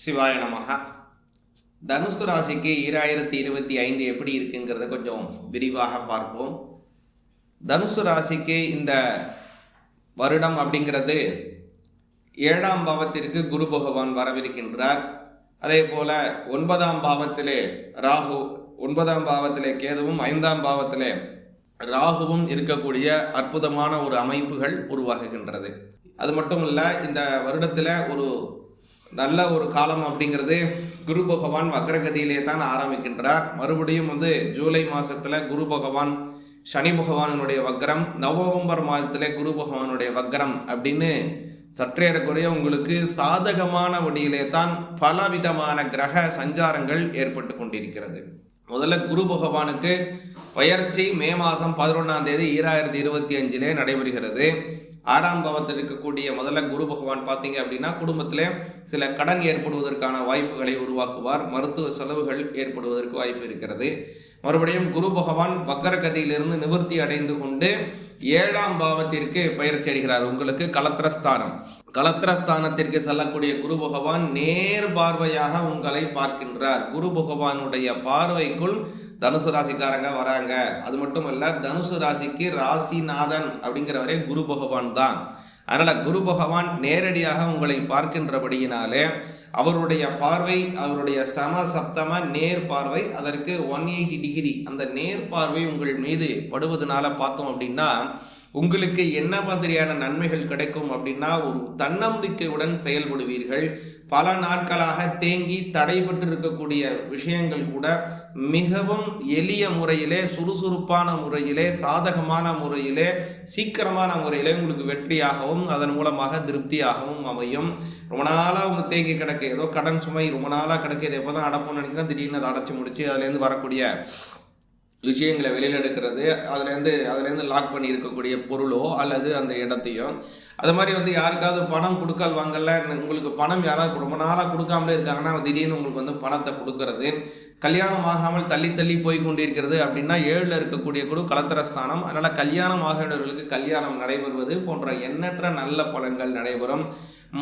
சிவாய நமக தனுசு ராசிக்கு ஈராயிரத்தி இருபத்தி ஐந்து எப்படி இருக்குங்கிறத கொஞ்சம் விரிவாக பார்ப்போம். தனுசு ராசிக்கு இந்த வருடம் அப்படிங்கிறது ஏழாம் பாவத்திற்கு குரு பகவான் வரவிருக்கின்றார். அதே போல் ஒன்பதாம் பாவத்திலே ராகு ஒன்பதாம் பாவத்திலே கேதுவும் ஐந்தாம் பாவத்திலே ராகுவும் இருக்கக்கூடிய அற்புதமான ஒரு அமைப்புகள் உருவாகுகின்றது. அது மட்டும் இல்லை இந்த வருடத்தில் ஒரு நல்ல ஒரு காலம் அப்படிங்கிறது குரு பகவான் வக்ரகதியிலே தான் ஆரம்பிக்கின்றார். மறுபடியும் வந்து ஜூலை மாதத்தில் குரு பகவான் சனி பகவானுடைய வக்ரம் நவம்பர் மாதத்தில் குரு பகவானுடைய வக்ரம் அப்படின்னு சற்றேறக்குறைய உங்களுக்கு சாதகமான வழியிலே தான் பலவிதமான கிரக சஞ்சாரங்கள் ஏற்பட்டு கொண்டிருக்கிறது. முதல்ல குரு பகவானுக்கு பயிற்சி மே மாதம் பதினொன்றாம் தேதி ஈராயிரத்தி இருபத்தி அஞ்சிலே நடைபெறுகிறது. ஆறாம் பாவத்தில் இருக்கக்கூடிய முதல்ல குரு பகவான் பார்த்தீங்க அப்படின்னா குடும்பத்திலே சில கடன் ஏற்படுவதற்கான வாய்ப்புகளை உருவாக்குவார். மருத்துவ செலவுகள் ஏற்படுவதற்கு வாய்ப்பு இருக்கிறது. மறுபடியும் குரு பகவான் வக்கரகதியிலிருந்து நிவர்த்தி அடைந்து கொண்டு ஏழாம் பாவத்திற்கு பயிற்சி அடைகிறார். உங்களுக்கு கலத்திரஸ்தானம். கலத்திரஸ்தானத்திற்கு செல்லக்கூடிய குரு பகவான் நேர் பார்வையாக உங்களை பார்க்கின்றார். குரு பகவானுடைய பார்வைக்குள் தனுசு ராசிக்காரங்க வராங்க. அது மட்டும் இல்லை தனுசு ராசிக்கு ராசிநாதன் அப்படிங்கிறவரே குரு பகவான் தான். அதனால் குரு பகவான் நேரடியாக உங்களை பார்க்கின்றபடியினாலே அவருடைய பார்வை அவருடைய சம சப்தம நேர் பார்வை அதற்கு ஒன் எயிட்டி டிகிரி அந்த நேர் பார்வை உங்கள் மீது படுவதனால பார்த்தோம் அப்படின்னா உங்களுக்கு என்ன மாதிரியான நன்மைகள் கிடைக்கும் அப்படின்னா ஒரு தன்னம்பிக்கையுடன் செயல்படுவீர்கள். பல நாட்களாக தேங்கி தடைபட்டு இருக்கக்கூடிய விஷயங்கள் கூட மிகவும் எளிய முறையிலே சுறுசுறுப்பான முறையிலே சாதகமான முறையிலே சீக்கிரமான முறையிலே உங்களுக்கு வெற்றியாகவும் அதன் மூலமாக திருப்தியாகவும் அமையும். ரொம்ப நாளாக உங்கள் தேங்கி கிடக்கு. ஏதோ கடன் சுமை ரொம்ப நாளாக கிடக்கு. இதை எப்போ தான் அடப்போம்னு நினைக்கிறேன் திடீர்னு அதை அடைச்சி முடிச்சு அதுலேருந்து வரக்கூடிய விஷயங்களை வெளியில் எடுக்கிறது அதுலேருந்து அதுலேருந்து லாக் பண்ணி இருக்கக்கூடிய பொருளோ அல்லது அந்த இடத்தையோ. அது மாதிரி வந்து யாருக்காவது பணம் கொடுக்கல் வாங்கல உங்களுக்கு பணம் யாராவது ரொம்ப நாளாக கொடுக்காமலே இருக்காங்கன்னா திடீர்னு உங்களுக்கு வந்து பணத்தை கொடுக்கறது. கல்யாணம் ஆகாமல் தள்ளி தள்ளி போய் கொண்டிருக்கிறது அப்படின்னா ஏழில் இருக்கக்கூடிய குழு கலத்திரஸ்தானம். அதனால் கல்யாணம் ஆகியவர்களுக்கு கல்யாணம் நடைபெறுவது போன்ற எண்ணற்ற நல்ல பலன்கள் நடைபெறும்.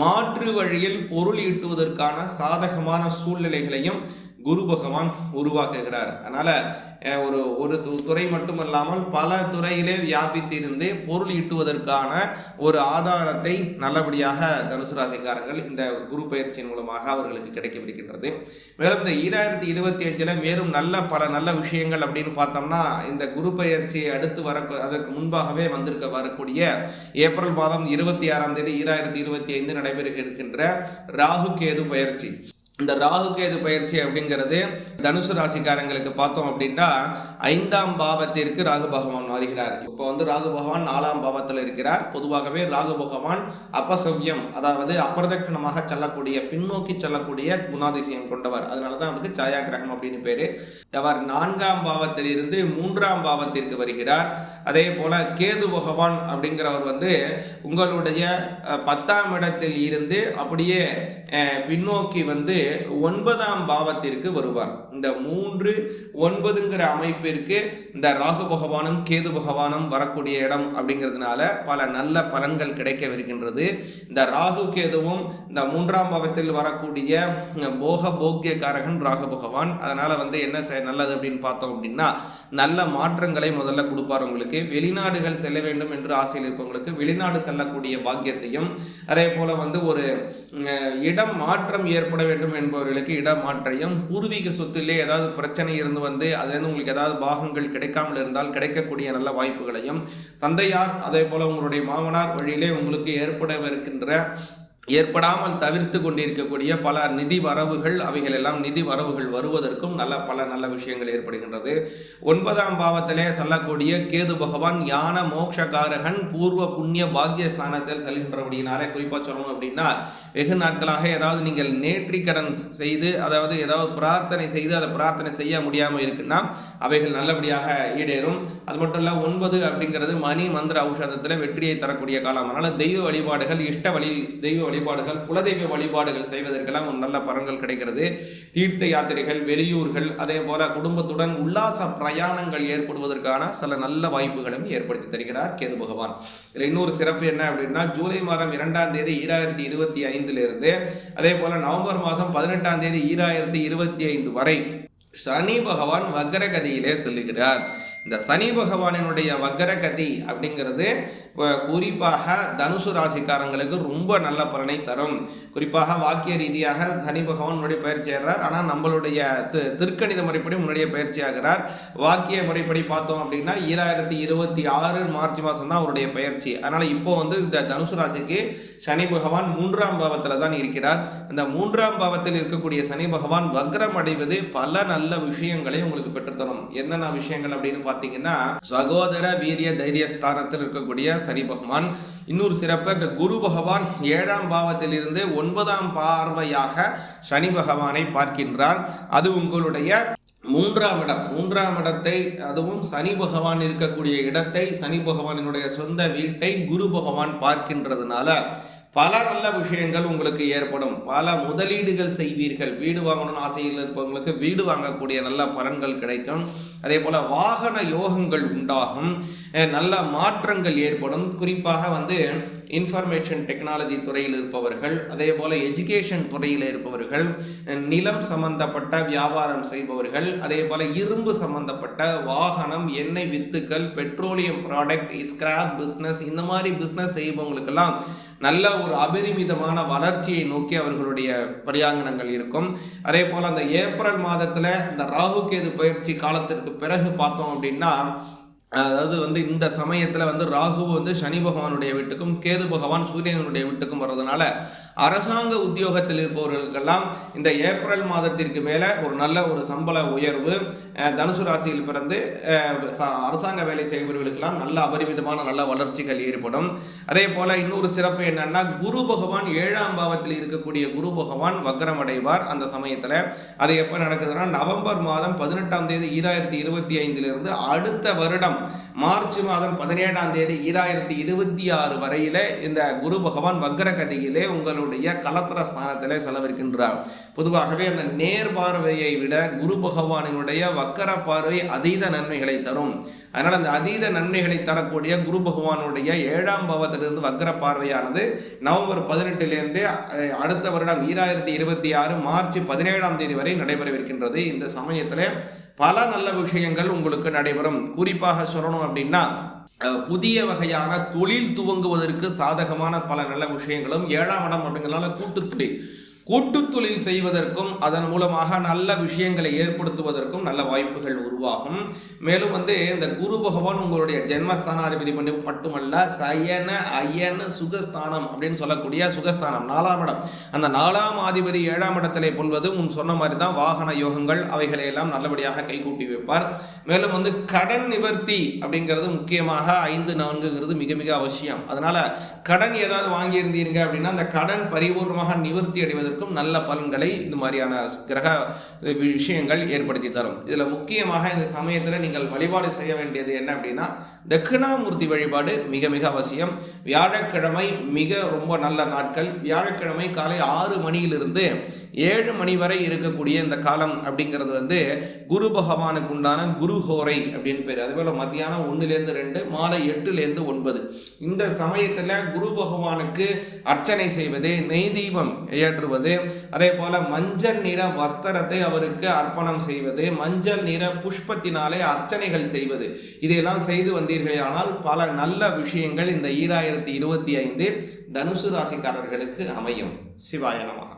மாற்று வழியில் பொருள் ஈட்டுவதற்கான சாதகமான சூழ்நிலைகளையும் குரு பகவான் உருவாக்குகிறார். அதனால் ஒரு ஒரு து- துறை மட்டுமல்லாமல் பல துறையிலே வியாபித்திருந்து பொருள் ஈட்டுவதற்கான ஒரு ஆதாரத்தை நல்லபடியாக தனுசு ராசிக்காரர்கள் இந்த குரு பயிற்சியின் மூலமாக அவர்களுக்கு கிடைக்கப்படுகின்றது மேலும் இந்த ஈராயிரத்தி இருபத்தி அஞ்சில் மேலும் நல்ல பல நல்ல விஷயங்கள் அப்படின்னு பார்த்தோம்னா இந்த குரு பயிற்சியை அடுத்து வர அதற்கு முன்பாகவே வந்திருக்க வரக்கூடிய ஏப்ரல் மாதம் இருபத்தி ஆறாம் தேதி ஈராயிரத்தி இருபத்தி ஐந்து நடைபெறுக இருக்கின்ற ராகு கேது பயிற்சி. இந்த ராகு கேது பயிற்சி அப்படிங்கிறது தனுசு ராசிக்காரங்களுக்கு பார்த்தோம் அப்படின்னா ஐந்தாம் பாவத்திற்கு ராகு பகவான் வருகிறார் இப்போ வந்து ராகு பகவான் நாலாம் பாவத்தில் இருக்கிறார். பொதுவாகவே ராகு பகவான் அபசவ்யம் அதாவது அப்பிரதட்சணமாக செல்லக்கூடிய பின்னோக்கி செல்லக்கூடிய குணாதிசயம் கொண்டவர். அதனால தான் அவருக்கு சாயா கிரகம் அப்படின்னு பேர். அவர் நான்காம் பாவத்தில் இருந்து மூன்றாம் பாவத்திற்கு வருகிறார். அதே போல கேது பகவான் அப்படிங்கிறவர் வந்து உங்களுடைய பத்தாம் இடத்தில் இருந்து அப்படியே பின்னோக்கி வந்து ஒன்பதாம் பாவத்திற்கு வருவார். இந்த மூன்று ஒன்பதுங்கிற அமைப்பிற்கு இந்த ராகு பகவானும் கேது பகவானும் வரக்கூடிய இடம் அப்படிங்கிறதுனால பல நல்ல பலன்கள் கிடைக்கவிருக்கின்றது. இந்த ராகு கேதுவும் இந்த மூன்றாம் பாவத்தில் வரக்கூடிய போக போக்கியக்காரகன் ராகு பகவான். அதனால வந்து என்ன நல்லது அப்படின்னு பார்த்தோம் அப்படின்னா நல்ல மாற்றங்களை முதல்ல கொடுப்பார் உங்களுக்கு. வெளிநாடுகள் செல்ல வேண்டும் என்று ஆசையில் இருப்பவங்களுக்கு வெளிநாடு செல்லக்கூடிய பாக்கியத்தையும் அதே போல வந்து ஒரு இடம் மாற்றம் ஏற்பட வேண்டும் என்பவர்களுக்கு இடம் மாற்றையும் பூர்வீக சொத்திலே ஏதாவது பிரச்சனை இருந்து வந்து அதுலேருந்து உங்களுக்கு ஏதாவது பாகங்கள் கிடைக்காமல் இருந்தால் கிடைக்கக்கூடிய நல்ல வாய்ப்புகளையும் தந்தையார் அதே போல உங்களுடைய மாமனார் வழியிலே உங்களுக்கு ஏற்படவிருக்கின்ற ஏற்படாமல் தவிர்த்து கொண்டிருக்கக்கூடிய பல நிதி வரவுகள் அவைகள் எல்லாம் நிதி வரவுகள் வருவதற்கும் நல்ல பல நல்ல விஷயங்கள் ஏற்படுகின்றது. ஒன்பதாம் பாவத்திலே செல்லக்கூடிய கேது பகவான் ஞான மோட்சகாரகன் பூர்வ புண்ணிய பாக்கிய ஸ்தானத்தில் செல்கின்றபடியினாலே குறிப்பாக சொல்லணும் அப்படின்னா வெகு நாட்களாக ஏதாவது நீங்கள் நேற்றி கடன் செய்து அதாவது ஏதாவது பிரார்த்தனை செய்து அதை பிரார்த்தனை செய்ய முடியாமல் இருக்குன்னா அவைகள் நல்லபடியாக ஈடேறும். அது மட்டும் இல்லை ஒன்பது அப்படிங்கிறது மணி மந்திர ஔஷதத்தில் வெற்றியை தரக்கூடிய காலம். அதனால் தெய்வ வழிபாடுகள் இஷ்ட வழி தெய்வ வழிபாடுகள் குலதெய்வ வழிபாடுகள் செய்வதற்கெல்லாம் ஒரு நல்ல பலன்கள் கிடைக்கிறது. தீர்த்த யாத்திரைகள் வெளியூர்கள் அதே போல குடும்பத்துடன் உல்லாச பிரயாணங்கள் ஏற்படுவதற்கான சில நல்ல வாய்ப்புகளும் ஏற்படுத்தி தருகிறார் கேது பகவான். இதில் இன்னொரு சிறப்பு என்ன அப்படின்னா ஜூலை மாதம் இரண்டாம் தேதி ஈராயிரத்தி இருபத்தி ஐந்துல இருந்து அதே போல நவம்பர் மாதம் பதினெட்டாம் தேதி ஈராயிரத்தி இருபத்தி ஐந்து வரை சனி பகவான் வக்ரகதியிலே செல்லுகிறார். இந்த சனி பகவானினுடைய வக்கரகதி அப்படிங்கிறது குறிப்பாக தனுசு ராசிக்காரங்களுக்கு ரொம்ப நல்ல பலனை தரும். குறிப்பாக வாக்கிய ரீதியாக சனி பகவான் முன்னாடி பயிற்சி ஆகிறார் ஆனால் நம்மளுடைய தி- திருக்கணித முறைப்படி முன்னாடியே பயிற்சி ஆகிறார். வாக்கிய முறைப்படி பார்த்தோம் அப்படின்னா ஈராயிரத்தி இருபத்தி ஆறு மார்ச் மாதம் தான் அவருடைய பயிற்சி. அதனால் இப்போ வந்து இந்த தனுசு ராசிக்கு சனி பகவான் மூன்றாம் பாவத்தில் தான் இருக்கிறார். இந்த மூன்றாம் பாவத்தில் இருக்கக்கூடிய சனி பகவான் வக்ரம் அடைவது பல நல்ல விஷயங்களை உங்களுக்கு பெற்றுத்தரும். என்னென்ன விஷயங்கள் அப்படின்னு பார்த்தீங்கன்னா சகோதர வீரிய தைரிய ஸ்தானத்தில் இருக்கக்கூடிய சனி பகவான். இன்னொரு சிறப்பு இந்த குரு பகவான் ஏழாம் பாவத்தில் இருந்து ஒன்பதாம் பார்வையாக சனி பகவானை பார்க்கின்றார். அது உங்களுடைய மூன்றாம் இடம். மூன்றாம் இடத்தை அதுவும் சனி பகவான் இருக்கக்கூடிய இடத்தை சனி பகவானினுடைய சொந்த வீட்டை குரு பகவான் பார்க்கின்றதுனால பல நல்ல விஷயங்கள் உங்களுக்கு ஏற்படும். பல முதலீடுகள் செய்வீர்கள். வீடு வாங்கணும்னு ஆசையில் இருப்பவங்களுக்கு வீடு வாங்கக்கூடிய நல்ல பலன்கள் கிடைக்கும். அதே போல் வாகன யோகங்கள் உண்டாகும். நல்ல மாற்றங்கள் ஏற்படும். குறிப்பாக வந்து இன்ஃபர்மேஷன் டெக்னாலஜி துறையில் இருப்பவர்கள் அதே போல் எஜுகேஷன் துறையில் இருப்பவர்கள் நிலம் சம்பந்தப்பட்ட வியாபாரம் செய்பவர்கள் அதே போல் இரும்பு சம்பந்தப்பட்ட வாகனம் எண்ணெய் வித்துக்கள் பெட்ரோலியம் ப்ராடக்ட் ஸ்கிராப் பிஸ்னஸ் இந்த மாதிரி பிஸ்னஸ் செய்பவங்களுக்கெல்லாம் நல்ல ஒரு அபரிமிதமான வளர்ச்சியை நோக்கி அவர்களுடைய பரியாங்கனங்கள் இருக்கும். அதே போல் அந்த ஏப்ரல் மாதத்தில் இந்த ராகு கேது பயிற்சி காலத்திற்கு பிறகு பார்த்தோம் அப்படின்னா அதாவது வந்து இந்த சமயத்தில் வந்து ராகு வந்து சனி பகவானுடைய வீட்டுக்கும் கேது பகவான் சூரியனுடைய வீட்டுக்கும் வர்றதுனால அரசாங்க உத்தியோகத்தில் இருப்பவர்களுக்கெல்லாம் இந்த ஏப்ரல் மாதத்திற்கு மேலே ஒரு நல்ல ஒரு சம்பள உயர்வு தனுசு ராசியில் பிறந்து அரசாங்க வேலை செய்பவர்களுக்கெல்லாம் நல்ல அபரிமிதமான நல்ல வளர்ச்சிகள் ஏற்படும். அதே போல இன்னொரு சிறப்பு என்னன்னா குரு பகவான் ஏழாம் பாவத்தில் இருக்கக்கூடிய குரு பகவான் வக்ரம் அடைவார் அந்த சமயத்தில். அது எப்போ நடக்குதுன்னா நவம்பர் மாதம் பதினெட்டாம் தேதி ஈராயிரத்தி இருபத்தி ஐந்திலிருந்து அடுத்த வருடம் மார்ச் மாதம் பதினேழாம் தேதி ஈராயிரத்தி இருபத்தி ஆறு வரையில இந்த குரு பகவான் வக்ர கதையிலே உங்களுடைய கலத்திர ஸ்தானத்திலே செலவிருக்கின்றார் பொதுவாகவே அந்த நேர் பார்வையை விட குரு பகவானினுடைய வக்கர பார்வை அதீத நன்மைகளை தரும். அதனால் அந்த அதீத நன்மைகளை தரக்கூடிய குரு பகவானுடைய ஏழாம் பாவத்திலிருந்து வக்ர பார்வையானது நவம்பர் பதினெட்டிலிருந்து அடுத்த வருடம் ஈராயிரத்தி இருபத்தி ஆறு மார்ச் பதினேழாம் தேதி வரை நடைபெறவிருக்கின்றது. இந்த சமயத்தில் பல நல்ல விஷயங்கள் உங்களுக்கு நடைபெறும். குறிப்பாக சொல்லணும் அப்படின்னா புதிய வகையான தொழில் துவங்குவதற்கு சாதகமான பல நல்ல விஷயங்களும் ஏழாம் இடம் அப்படிங்கிறனால கூட்டுத்தொழில் கூட்டு தொழில் செய்வதற்கும் அதன் மூலமாக நல்ல விஷயங்களை ஏற்படுத்துவதற்கும் நல்ல வாய்ப்புகள் உருவாகும். மேலும் வந்து இந்த குரு பகவான் உங்களுடைய ஜென்மஸ்தானாதிபதி பண்ணி மட்டுமல்ல சயன அயன சுகஸ்தானம் அப்படின்னு சொல்லக்கூடிய சுகஸ்தானம் நாலாம் இடம். அந்த நாலாம் ஆதிபதி ஏழாம் இடத்திலே கொள்வது முன் சொன்ன மாதிரி தான் வாகன யோகங்கள் அவைகளை எல்லாம் நல்லபடியாக கைகூட்டி வைப்பார். மேலும் வந்து கடன் நிவர்த்தி அப்படிங்கிறது முக்கியமாக ஐந்து நான்குங்கிறது மிக மிக அவசியம். அதனால கடன் ஏதாவது வாங்கியிருந்தீங்க அப்படின்னா அந்த கடன் பரிபூர்ணமாக நிவர்த்தி அடைவதற்கும் நல்ல பலன்களை இது மாதிரியான கிரக விஷயங்கள் ஏற்படுத்தி தரும். இதில் முக்கியமாக இந்த சமயத்தில் நீங்கள் வழிபாடு செய்ய வேண்டியது என்ன அப்படின்னா தட்சிணாமூர்த்தி வழிபாடு மிக மிக அவசியம். வியாழக்கிழமை மிக ரொம்ப நல்ல நாட்கள். வியாழக்கிழமை காலை ஆறு மணியிலிருந்து ஏழு மணி வரை இருக்கக்கூடிய இந்த காலம் அப்படிங்கிறது வந்து குரு பகவானுக்கு உண்டான குரு ஹோரை அப்படின்னு பேர். அதுபோல் மத்தியானம் ஒன்றுலேருந்து ரெண்டு மாலை எட்டுலேருந்து ஒன்பது. இந்த சமயத்தில் குரு பகவானுக்கு அர்ச்சனை செய்வது நெய் தீபம் ஏற்றுவது அதே போல் மஞ்சள் நிற வஸ்திரத்தை அவருக்கு அர்ப்பணம் செய்வது மஞ்சள் நிற புஷ்பத்தினாலே அர்ச்சனைகள் செய்வது. இதையெல்லாம் செய்து வந்து வந்தீர்களேயானால் பல நல்ல விஷயங்கள் இந்த ஈராயிரத்தி இருபத்தி ஐந்து தனுசு ராசிக்காரர்களுக்கு அமையும். சிவாய நமகா